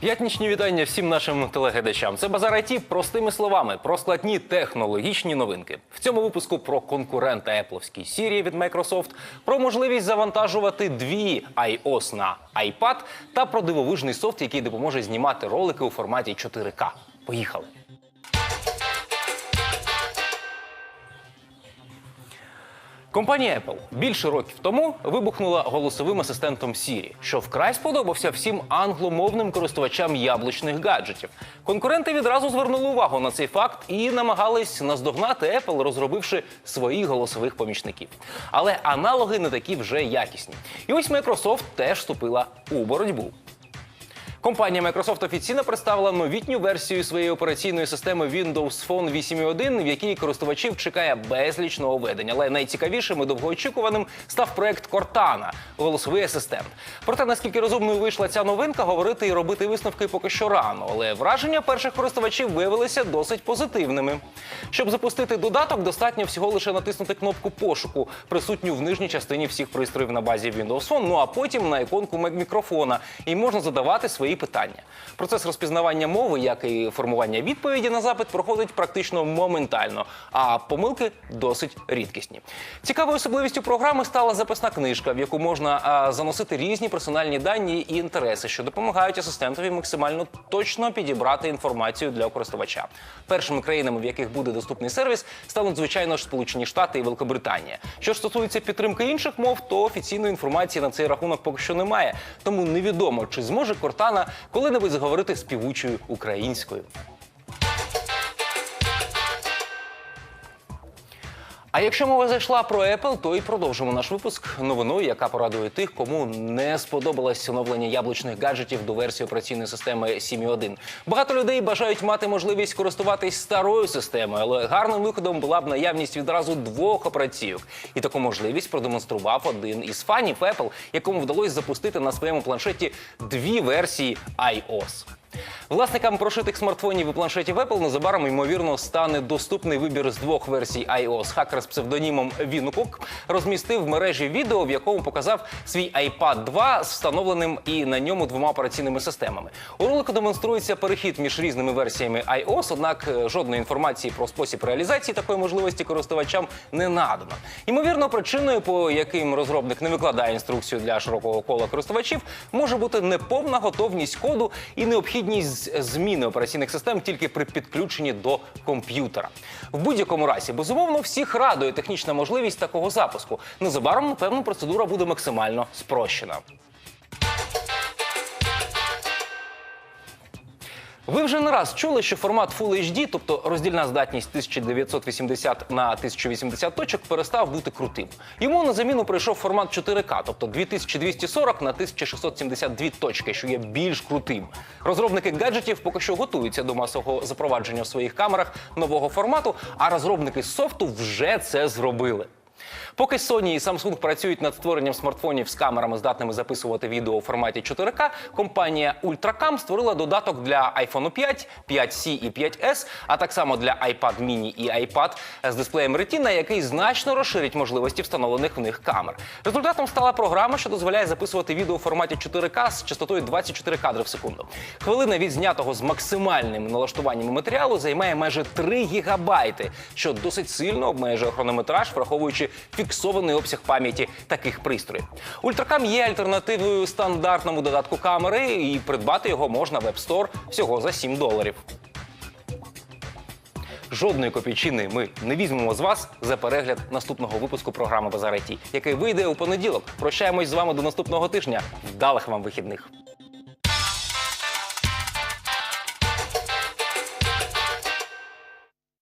П'ятнічні вітання всім нашим телеглядачам. Це базар IT простими словами про складні технологічні новинки. В цьому випуску про конкурента Епловській Сірії від Microsoft, про можливість завантажувати дві iOS на iPad та про дивовижний софт, який допоможе знімати ролики у форматі 4К. Поїхали! Компанія Apple більше років тому вибухнула голосовим асистентом Siri, що вкрай сподобався всім англомовним користувачам яблучних гаджетів. Конкуренти відразу звернули увагу на цей факт і намагались наздогнати Apple, розробивши своїх голосових помічників. Але аналоги не такі вже якісні. І ось Microsoft теж вступила у боротьбу. Компанія Microsoft офіційно представила новітню версію своєї операційної системи Windows Phone 8.1, в якій користувачів чекає безліч нововведень. Але найцікавішим і довгоочікуваним став проект Cortana – голосовий асистент. Проте наскільки розумною вийшла ця новинка, говорити і робити висновки поки що рано. Але враження перших користувачів виявилися досить позитивними. Щоб запустити додаток, достатньо всього лише натиснути кнопку пошуку, присутню в нижній частині всіх пристроїв на базі Windows Phone, ну а потім на іконку мікрофона, і можна задавати свої питання. Процес розпізнавання мови, як і формування відповіді на запит, проходить практично моментально, а помилки досить рідкісні. Цікавою особливістю програми стала записна книжка, в яку можна а, заносити різні персональні дані і інтереси, що допомагають асистентові максимально точно підібрати інформацію для користувача. Першими країнами, в яких буде доступний сервіс, стануть звичайно ж Сполучені Штати і Великобританія. Що стосується підтримки інших мов, то офіційної інформації на цей рахунок поки що немає. Тому невідомо, чи зможе Кортана коли-небудь заговорити співучою українською. А якщо мова зайшла про Apple, то і продовжимо наш випуск новиною, яка порадує тих, кому не сподобалось оновлення яблучних гаджетів до версії операційної системи 7.1. Багато людей бажають мати можливість користуватись старою системою, але гарним виходом була б наявність відразу двох операційок. І таку можливість продемонстрував один із фанів Apple, якому вдалося запустити на своєму планшеті дві версії iOS. Власникам прошитих смартфонів і планшетів Apple незабаром ймовірно стане доступний вибір з двох версій iOS. Хакер з псевдонімом Вінкук розмістив в мережі відео, в якому показав свій iPad 2 з встановленим і на ньому двома операційними системами. У ролику демонструється перехід між різними версіями iOS, однак е, жодної інформації про спосіб реалізації такої можливості користувачам не надано. Ймовірно, причиною, по яким розробник не викладає інструкцію для широкого кола користувачів, може бути неповна готовність коду і необхідність зміни операційних систем тільки при підключенні до комп'ютера. В будь-якому разі, безумовно, всіх радує технічна можливість такого запуску. Незабаром, напевно, процедура буде максимально спрощена. Ви вже не раз чули, що формат Full HD, тобто роздільна здатність 1980 на 1080 точок, перестав бути крутим. Йому на заміну прийшов формат 4К, тобто 2240 на 1672 точки, що є більш крутим. Розробники гаджетів поки що готуються до масового запровадження в своїх камерах нового формату, а розробники софту вже це зробили. Поки Sony і Samsung працюють над створенням смартфонів з камерами, здатними записувати відео у форматі 4К, компанія Ultracam створила додаток для iPhone 5, 5C і 5S, а так само для iPad mini і iPad з дисплеєм Retina, який значно розширить можливості встановлених в них камер. Результатом стала програма, що дозволяє записувати відео у форматі 4К з частотою 24 кадри в секунду. Хвилина від знятого з максимальним налаштуванням матеріалу займає майже 3 гігабайти, що досить сильно обмежує хронометраж, враховуючи фіксований обсяг пам'яті таких пристроїв. Ультракам є альтернативою стандартному додатку камери, і придбати його можна в App Store всього за 7 доларів. Жодної копійчини ми не візьмемо з вас за перегляд наступного випуску програми Базар IT, який вийде у понеділок. Прощаємось з вами до наступного тижня. Вдалих вам вихідних.